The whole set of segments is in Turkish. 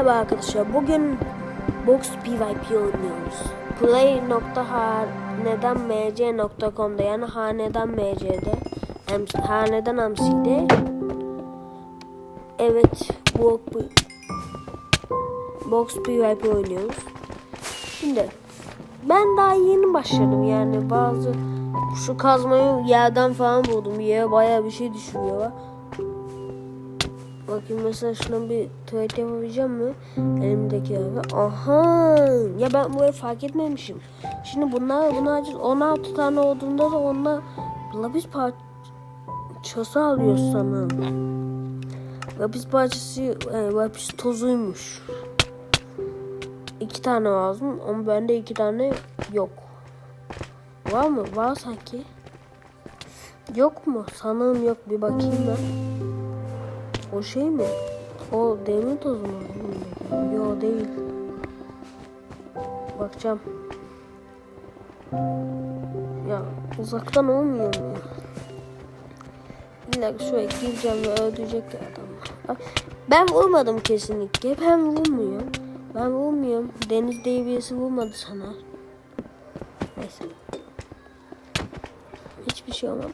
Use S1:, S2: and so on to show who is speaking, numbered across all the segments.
S1: Merhaba arkadaşlar. Bugün Box PvP oynuyoruz. Play.haneden.mc.com'da yani haneden mc'de haneden MC'de Evet bu Box PvP oynuyoruz. Şimdi ben daha yeni başladım yani bazı şu kazmayı yerden falan buldum. Yere bayağı bir şey düşürüyor. Bakayım mesela şuna bir tuvalet yapabileceğim mi? Elimdeki abi. Aha! Ya ben burayı fark etmemişim. Şimdi bunlar bunu açacağız. 16 tane olduğunda da onlar lapis parçası alıyor sana. Lapis parçası e, lapis tozuymuş. İki tane lazım ama bende iki tane yok. Var mı? Var sanki. Yok mu? Sanırım yok. Bir bakayım ben. O şey mi? O demir tozu mu? Yo değil. Bakacağım. Ya uzaktan olmuyor mu? İlla ki şuraya gireceğim ve öldürecek adam. Ben vurmadım kesinlikle. Ben vurmuyorum. Ben vurmuyorum. Deniz diye birisi vurmadı sana. Neyse. Hiçbir şey olmadı.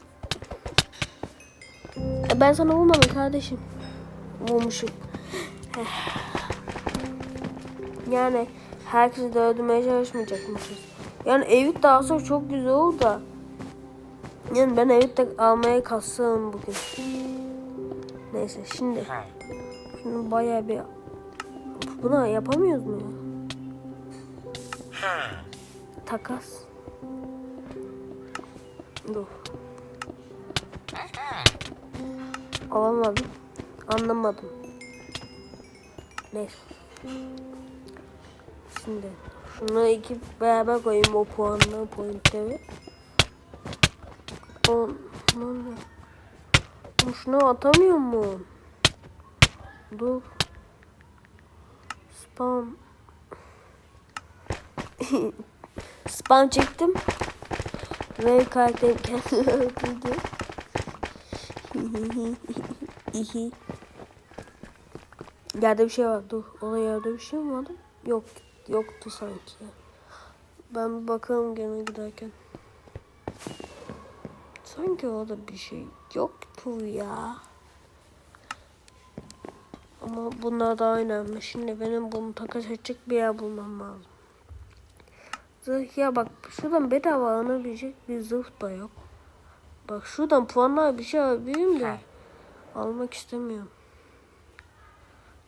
S1: E, Ben sana vurmadım kardeşim. Vurmuşum. Yani herkesi de öldürmeye çalışmayacakmışız. Yani Evit de alsak çok güzel olur da. Yani ben Evit de almaya kalsam bugün. Neyse şimdi. Şimdi bayağı bir... Buna yapamıyoruz mu ya? Takas. Dur. Alamadım. Anlamadım. Neyse. Şimdi şunu iki beraber koyayım o puanla pointleri. O ne oluyor? Oğlum Şunu atamıyor mu? Dur. Spam. Spam çektim. Ve karakterim kendini öldürdü. Yerde bir şey var. Dur. Orada yerde bir şey mi vardı? Yok. Yoktu sanki. Ben bir bakalım gene giderken. Sanki orada bir şey yoktu ya. Ama bunlar daha önemli. Şimdi benim bunu takas edecek bir yer bulmam lazım. Zırh ya bak şuradan bedava alabilecek bir zırh da yok. Bak şuradan puanlar bir şey alabilirim de. Almak istemiyorum.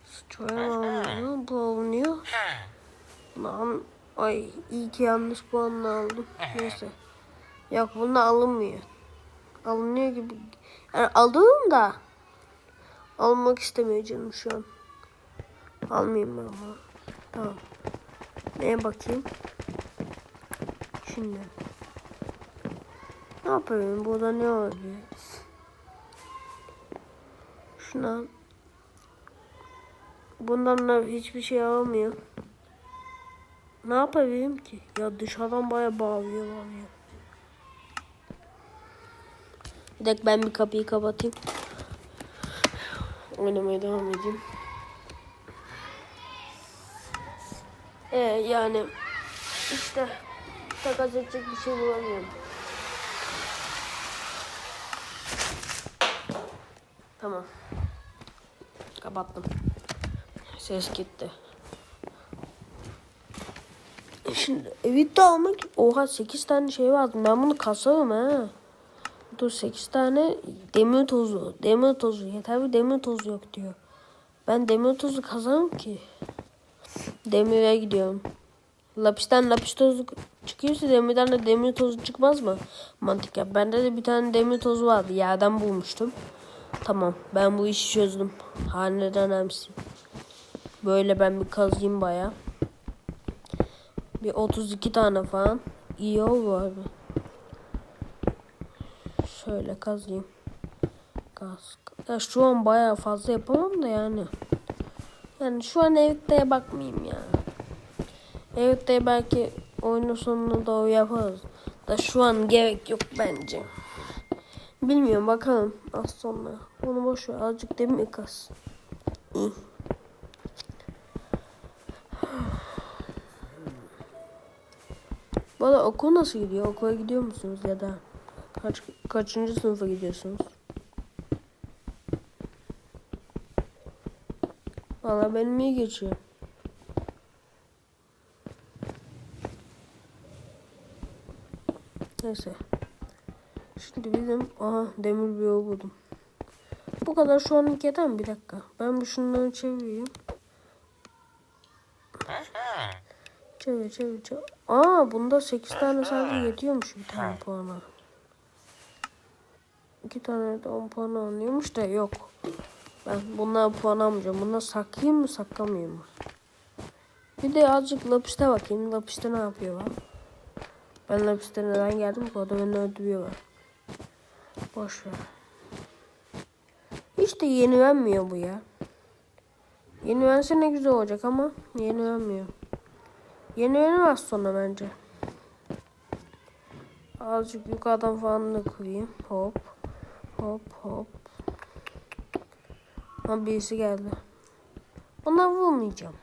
S1: Sıçraya alınıyor. Bu alınıyor. Lan ay iyi ki yanlış puanla aldım. Neyse. Yok bunda alınmıyor. Alınıyor gibi. Yani aldım da. Almak istemiyor canım şu an. Almayayım ben ama. Tamam. Neye bakayım? Şimdi. Ne yapayım? Burada ne olabilir? Şuna. Bundan da hiçbir şey alamıyor. Ne yapabilirim ki? Ya dışarıdan baya bağırıyor bağırıyor. Bir dakika ben bir kapıyı kapatayım. Oynamaya devam edeyim. Ee, yani işte takas edecek bir şey bulamıyorum. Tamam. Kapattım. Ses gitti. Şimdi evi de almak... Oha 8 tane şey vardı. Ben bunu kasarım ha. Dur 8 tane demir tozu. Demir tozu. Yeter bir demir tozu yok diyor. Ben demir tozu kazanırım ki. Demire gidiyorum. Lapisten lapis tozu çıkıyorsa demirden de demir tozu çıkmaz mı? Mantık yap. Bende de bir tane demir tozu vardı. Yerden bulmuştum. Tamam. Ben bu işi çözdüm. Haneden emsi. Böyle ben bir kazayım baya. Bir 32 tane falan. İyi oldu abi. Şöyle kazayım. Kaz. Ya şu an baya fazla yapamam da yani. Yani şu an Evit'te bakmayayım ya. Evit'te belki oyunun sonunda da o yaparız. Da şu an gerek yok bence. Bilmiyorum bakalım az sonra. Onu boş ver azıcık demir kas. İyi. Valla okul nasıl gidiyor? Okula gidiyor musunuz ya da kaç kaçıncı sınıfa gidiyorsunuz? Valla benim iyi geçiyor. Neyse. Şimdi bizim aha demir bir yol buldum. Bu kadar şu anlık yeter mi? Bir dakika. Ben bu şunları çevireyim. Çevir çevir çevir. Aa bunda 8 tane sadece yetiyormuş bir tane puana. 2 tane de 10 puan alıyormuş da yok. Ben bunlar puan almayacağım. Bunları saklayayım mı saklamayayım mı? Bir de azıcık lapiste bakayım. Lapiste ne yapıyor lan? Ben lapiste neden geldim ki? O da beni öldürüyorlar. Boş ver. Hiç de yenilenmiyor bu ya. Yenilense ne güzel olacak ama yenilenmiyor. Yenilenemez sonra bence. Azıcık yukarıdan falan da kırayım. Hop. Hop hop. Ha birisi geldi. Ona vurmayacağım.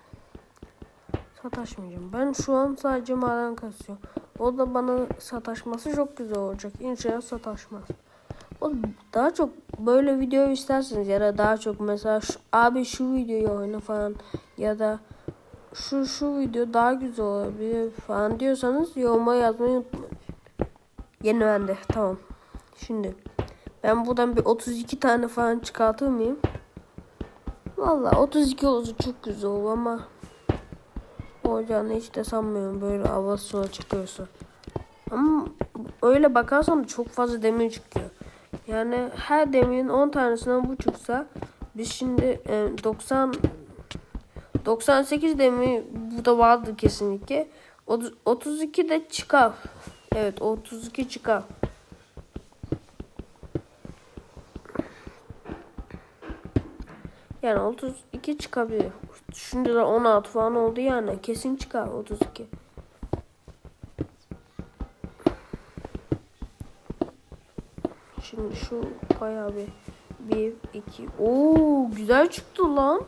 S1: Sataşmayacağım. Ben şu an sadece maden kasıyorum. O da bana sataşması çok güzel olacak. İnşallah sataşmaz. O daha çok böyle video isterseniz ya da daha çok mesela şu, abi şu videoyu oyna falan ya da şu şu video daha güzel olabilir falan diyorsanız yoruma yazmayı unutmayın. Yeni bende tamam. Şimdi ben buradan bir 32 tane falan çıkartır mıyım? Valla 32 olsa çok güzel olur ama olacağını hiç de sanmıyorum böyle havası sonra çıkıyorsa. Ama öyle bakarsan çok fazla demir çıkıyor. Yani her demirin 10 tanesinden bu çıksa biz şimdi e, 90 98 demir burada vardı kesinlikle. 32 de çıkar. Evet 32 çıkar. Yani 32 çıkabilir. Şimdi de 16 falan oldu yani. Kesin çıkar 32. Şimdi şu bayağı bir bir iki Oo güzel çıktı lan.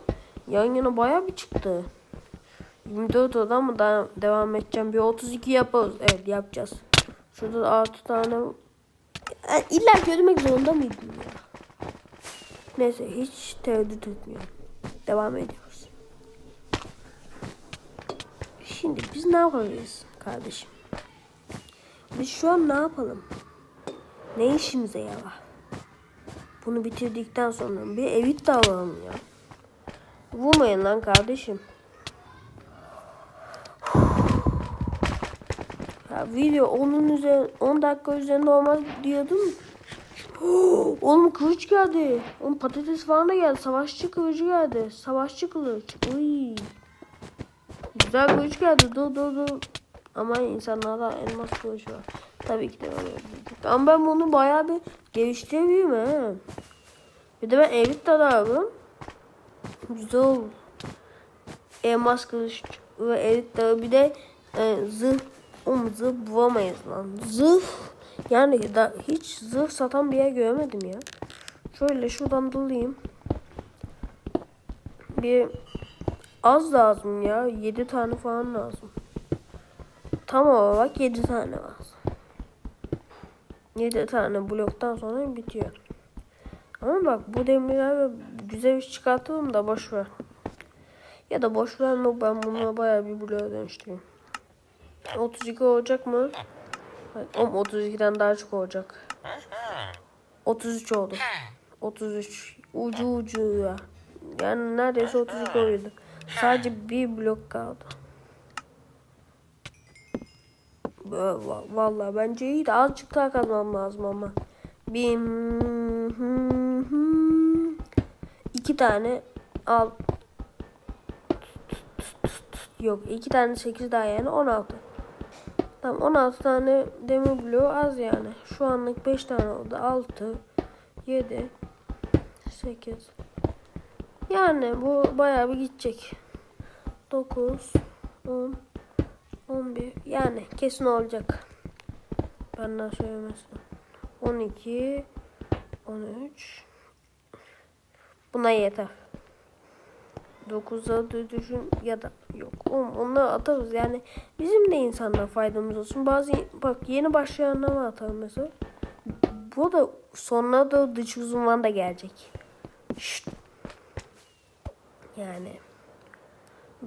S1: Yan yana bayağı bir çıktı. 24 oda mı devam edeceğim. Bir 32 yaparız. Evet yapacağız. Şurada da 6 tane yani illa görmek zorunda mıydım ya? Neyse hiç tereddüt etmiyorum. Devam ediyoruz. Şimdi biz ne yapabiliriz kardeşim? Biz şu an ne yapalım? Ne işimize yarar? Bunu bitirdikten sonra bir evit de alalım ya. Vurmayın lan kardeşim. Ya video onun üzerine 10 dakika üzerinde olmaz diyordum. Oğlum kılıç geldi. Oğlum patates falan da geldi. Savaşçı kılıcı geldi. Savaşçı kılıç. Uy. Güzel kılıç geldi. Dur dur dur. Ama insanlarda elmas kılıç var. Tabii ki de öyle. Ama ben bunu bayağı bir geliştireyim he. Bir de ben elit de alırım. Güzel olur. Elmas kılıç ve elit dağı bir de e, zırh. Zırh bulamayız lan. Zırh yani da hiç zırh satan bir yer görmedim ya. Şöyle şuradan dolayım. Bir az lazım ya. 7 tane falan lazım. Tam olarak 7 tane lazım. 7 tane bloktan sonra bitiyor. Ama bak bu demirler güzel iş çıkartalım da boş ver. Ya da boş verme ben bunu bayağı bir bloğa dönüştüreyim. 32 olacak mı? Om 32'den daha çok olacak. 33 oldu. 33. Ucu ucu ya. Yani neredeyse 32 oluyordu. Sadece bir blok kaldı. Vallahi bence iyi de azıcık daha kazmam lazım ama. Bir tane al. Yok iki tane sekiz daha yani on altı. Tamam 16 tane demir bloğu az yani. Şu anlık 5 tane oldu. 6, 7, 8. Yani bu bayağı bir gidecek. 9, 10, 11. Yani kesin olacak. Benden söylemesi. 12, 13. Buna yeter. 9'a da düşün ya da yok. Oğlum onları atarız yani bizim de insanlara faydamız olsun. Bazı bak yeni başlayanlara atarım mesela. Bu da sonra da dış uzunvan da gelecek. Şşt. Yani.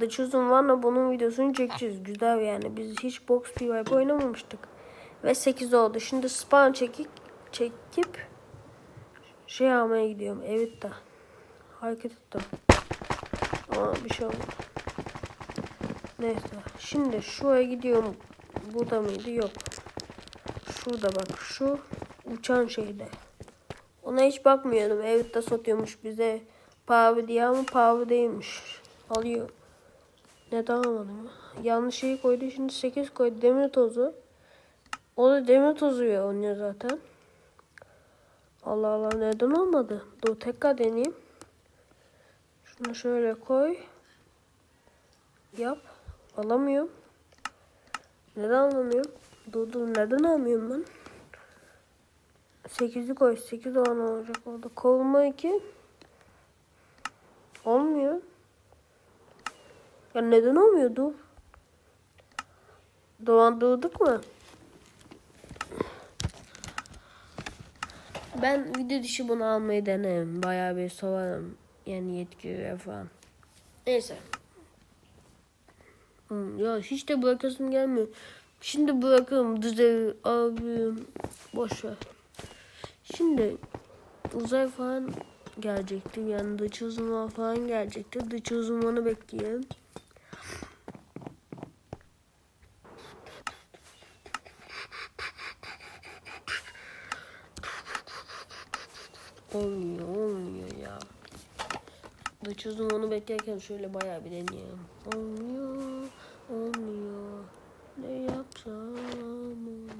S1: Dış uzunvanla bunun videosunu çekeceğiz. Güzel yani. Biz hiç box PvP oynamamıştık. Ve 8 oldu. Şimdi spawn çekip çekip şey almaya gidiyorum. Evet de. Hareket ettim. Ama bir şey olmadı. Neyse. Şimdi şuraya gidiyorum. Burada mıydı? Yok. Şurada bak. Şu uçan şeyde. Ona hiç bakmıyordum. Evet de satıyormuş bize. Pahalı diye ama pahalı değilmiş. Alıyor. Neden almadım? Yanlış şeyi koydu. Şimdi 8 koydu. Demir tozu. O da demir tozu ya oynuyor zaten. Allah Allah neden olmadı? Dur tekrar deneyeyim. Şunu şöyle koy. Yap. Alamıyorum. Neden alamıyorum? Dur dur neden alamıyorum ben? 8'i koy. 8 olan olacak orada. Kovulma 2. Olmuyor. Ya neden olmuyor? Dur. Dolandırdık mı? Ben video dışı bunu almayı denerim. Bayağı bir sorarım. Yani yetkiliye falan. Neyse. Hmm, ya hiç de bırakasım gelmiyor. Şimdi bırakırım düzeyi abi boş ver. Şimdi uzay falan gelecekti. Yani dış uzunluğa falan gelecekti. Dış uzunluğunu bekleyelim. Olmuyor, olmuyor ya. Dış uzunluğunu beklerken şöyle bayağı bir deneyelim. Olmuyor, olmuyor. Ne yapsam olmuyor.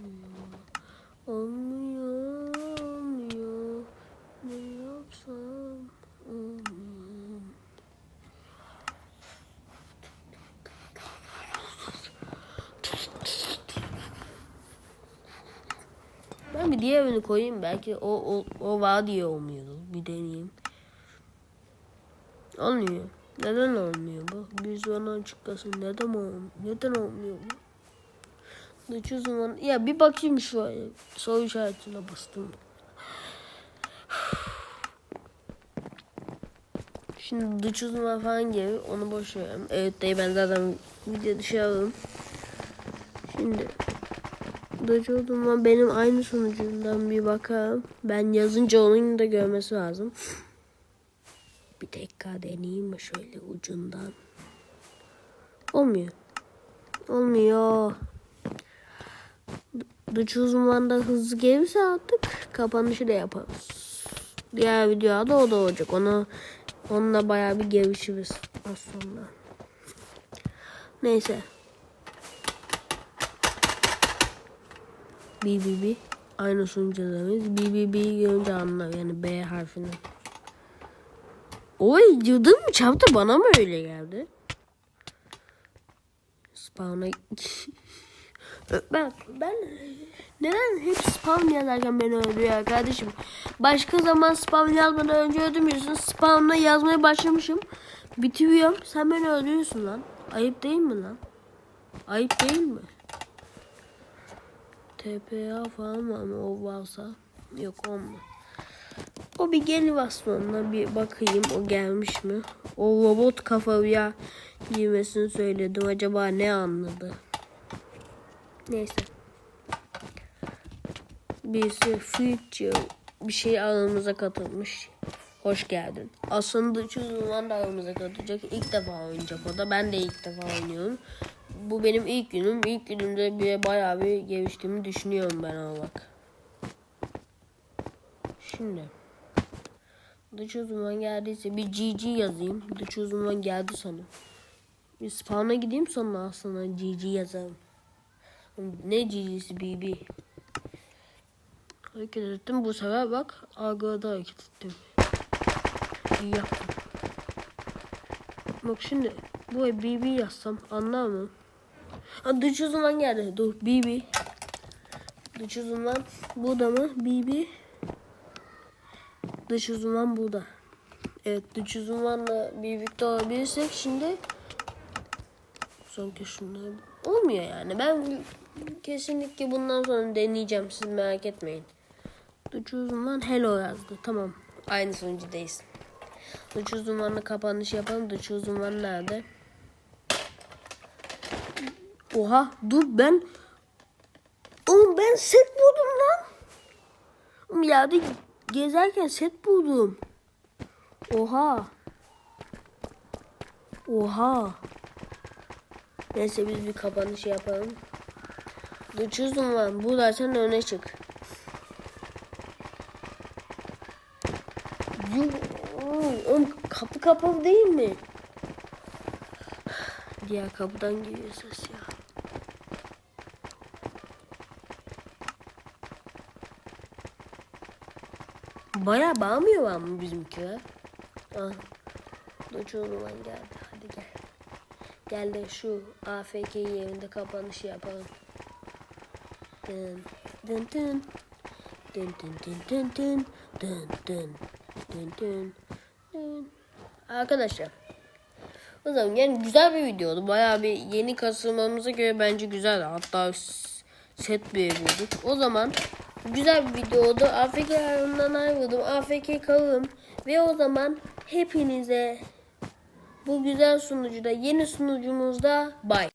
S1: Olmuyor, olmuyor. Ne yapsam olmuyor. Ben bir diğerini koyayım belki o o, o var diye olmuyordu. Bir deneyeyim. Olmuyor. Neden olmuyor bu? Bir zaman açıklasın. Neden olmuyor? Neden olmuyor bu? Dış uzman. Ya bir bakayım şu soru işaretine bastım. Şimdi dış uzman falan gelir. Onu boş verelim. Evet dayı ben zaten video dışı. Şimdi dış uzman benim aynı sonucundan bir bakalım. Ben yazınca onun da görmesi lazım. Bir tekrar deneyeyim mi şöyle ucundan. Olmuyor. Olmuyor. Dış uzmanda hızlı gelirse artık kapanışı da yaparız. Diğer videoda o da olacak. Onu onunla bayağı bir gelişiriz sonra. Neyse. BBB aynı sunucularımız. BBB'yi görünce anlar yani B harfini. Oy yıldın mı çarptı bana mı öyle geldi? Spawn'a ben ben neden hep spawn yazarken beni öldürüyor kardeşim? Başka zaman spawn yazmadan önce öldürmüyorsun. Spawn'la yazmaya başlamışım. Bitiriyorum. Sen beni öldürüyorsun lan. Ayıp değil mi lan? Ayıp değil mi? TPA falan var mı o varsa? Yok olma. O bir gel aslında bir bakayım o gelmiş mi? O robot kafaya girmesini söyledim. Acaba ne anladı? Neyse. Birisi future bir şey aramıza katılmış. Hoş geldin. Aslında şu zaman da aramıza katılacak. İlk defa oynayacak o da. Ben de ilk defa oynuyorum. Bu benim ilk günüm. İlk günümde bir bayağı bir geliştiğimi düşünüyorum ben ama bak. Şimdi. Dış uzman geldiyse bir GG yazayım. Dış uzman geldi sanırım. Bir spawn'a gideyim sonra aslında GG yazarım. Ne GG'si BB. Hareket ettim bu sefer bak AG'da hareket ettim. İyi yaptım. Bak şimdi bu BB yazsam anlar mı? Ha dış uzman geldi. Dur BB. Dış uzman burada mı? BB. Dış uzman burada. Evet 300 unvanla birlikte olabilirsek şimdi sanki şunları olmuyor yani. Ben kesinlikle bundan sonra deneyeceğim siz merak etmeyin. 300 unvan hello yazdı. Tamam. Aynı sonucudayız. 300 unvanla kapanış yapalım. 300 unvan nerede? Oha dur ben Oğlum ben set buldum lan. Yerde gezerken set buldum. Oha. Oha. Neyse biz bir kapanış yapalım. Çözdüm lan. Buradaysan öne çık. Yuh, Oğlum kapı kapalı değil mi? Diğer kapıdan geliyor ses ya. Baya bağımıyor var mı bizimki? Ah. Doçoğlu lan geldi. Hadi gel. Gel de şu AFK yerinde kapanışı yapalım. Dın dın dın. Dın dın dın dın dın. Dın dın. Dın dın. Dın. Arkadaşlar. O zaman yani güzel bir videoydu. Bayağı bir yeni kasılmamıza göre bence güzel. Hatta set bir bulduk. O zaman güzel bir videoydu. AFK aramdan ayrıldım. AFK kalırım. Ve o zaman hepinize bu güzel sunucuda yeni sunucumuzda bay.